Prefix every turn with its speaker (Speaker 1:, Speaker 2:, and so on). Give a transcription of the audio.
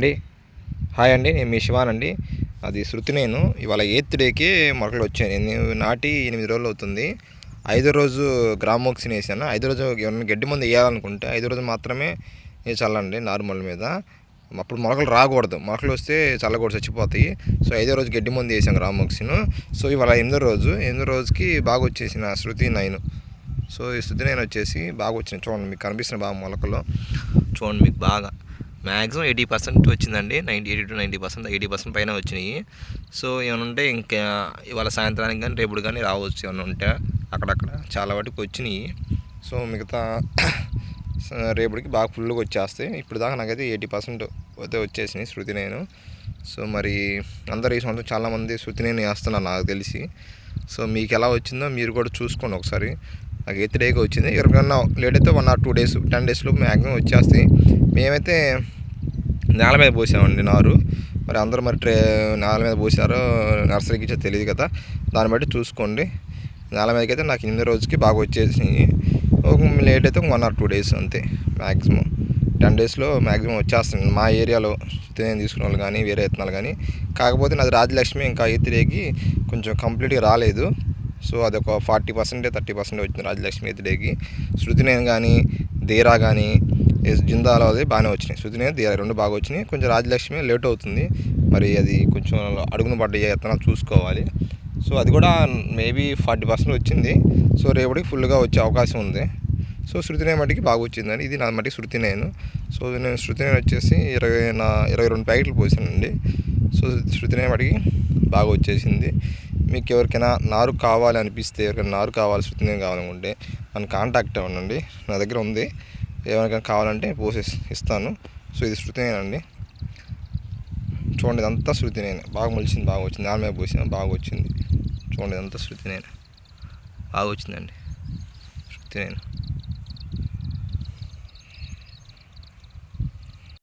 Speaker 1: అండి. హాయ్ అండి నేను మీ శివాన్ అండి. అది శృతి నేను. ఇవాళ ఎయిత్ డేకి మొలకలు వచ్చాయి. నేను నాటి ఎనిమిది రోజులు అవుతుంది. ఐదో రోజు గ్రామోక్సిన్ వేసాను ఐదో రోజు ఎవరైనా గడ్డి మందు వేయాలనుకుంటే ఐదో రోజు మాత్రమే చల్లండి నార్మల్ మీద. అప్పుడు మొలకలు రాకూడదు. మొలకలు వస్తే చల్లకూడదు చచ్చిపోతాయి. సో ఐదో రోజు గడ్డి మందు వేసాం గ్రామోక్సిన్ సో ఇవాళ ఎనిమిదో రోజు. ఎనిమిదో రోజుకి బాగా వచ్చేసిన శృతి నైన్. సో ఈ శృతి నైన్ వచ్చేసి బాగా వచ్చిన చూడండి మీకు కనిపిస్తున్న బాగా మొలకలు. చూడండి మీకు బాగా. మ్యాక్సిమం ఎయిటీ పర్సెంట్ వచ్చిందండి. Ninety eighty to ninety percent eighty percent పైన వచ్చినాయి. సో ఏమైనా ఉంటే ఇంకా ఇవాళ సాయంత్రానికి కానీ రేపుడు కానీ రావచ్చు ఏమైనా ఉంటే అక్కడక్కడ. చాలా వాటికి వచ్చినాయి. సో మిగతా రేపటికి బాగా ఫుల్గా వచ్చేస్తాయి ఇప్పుడు దాకా నాకైతే ఎయిటీ పర్సెంట్ అయితే వచ్చేసినాయి శృతి నేను. సో మరి అందరు ఈ సంవత్సరం చాలామంది శృతి నేను వేస్తున్నాను నాకు తెలిసి. సో మీకు ఎలా వచ్చిందో మీరు కూడా చూసుకోండి ఒకసారి. నాకు ఎయిత్ డేకి వచ్చింది. ఎవరికన్నా లేట్ అయితే one or two days ten డేస్లో మ్యాక్సిమం వచ్చేస్తాయి. మేమైతే నేల మీద పోసామండి నారు. మరి అందరూ మరి ట్రే నేల మీద పోసారో నర్సరీకి ఇచ్చో తెలియదు కదా. దాన్ని బట్టి చూసుకోండి. నేల మీదకి అయితే నాకు ఎనిమిది రోజుకి బాగా వచ్చేసినాయి. ఒక లేట్ అయితే వన్ ఆర్ టూ డేస్ అంతే మ్యాక్సిమం టెన్ డేస్లో మ్యాక్సిమం వచ్చేస్తుంది మా ఏరియాలో నేను తీసుకున్న వాళ్ళు కానీ వేరే విత్తనాలు కానీ. కాకపోతే నాది రాజలక్ష్మి ఇంకా ఎత్తిడేకి కొంచెం కంప్లీట్గా రాలేదు. సో అది ఒక ఫార్టీ పర్సెంటే థర్టీ పర్సెంట్ వచ్చింది రాజలక్ష్మి ఎత్తిడేకి శృతి నేను కానీ ధీరా కానీ జిందాలో అది బాగానే వచ్చినాయి. శృతి నేను ధీరా రెండు బాగా వచ్చినాయి. కొంచెం రాజలక్ష్మి లేట్ అవుతుంది. మరి అది కొంచెం అడుగున పడ్డ ఎత్తనాలు చూసుకోవాలి. సో అది కూడా మేబీ ఫార్టీ పర్సెంట్ వచ్చింది. సో రేపటికి ఫుల్గా వచ్చే అవకాశం ఉంది. సో శృతినే మట్టికి బాగా వచ్చిందని ఇది నా మట్టికి శృతి నేను సో నేను శృతి నేను వచ్చేసి ఇరవై నా ఇరవై రెండు ప్యాకెట్లు పోసానండి. సో శృతినే మట్టికి బాగా వచ్చేసింది. మీకు ఎవరికైనా నారు కావాలి అనిపిస్తే ఎవరికైనా నారు కావాలి శృతి కావాలనుకుంటే నన్ను కాంటాక్ట్ అవ్వండి. నా దగ్గర ఉంది. ఎవరికైనా కావాలంటే పోసేసి ఇస్తాను. సో ఇది శృతినేనండి చూడండి ఇదంతా శృతి నేను. బాగా మొలిచింది బాగా వచ్చింది. దాని మీద పోసిన బాగా వచ్చింది. చూడండి ఇదంతా శృతి నేను. బాగా వచ్చిందండి. శృతి నేను.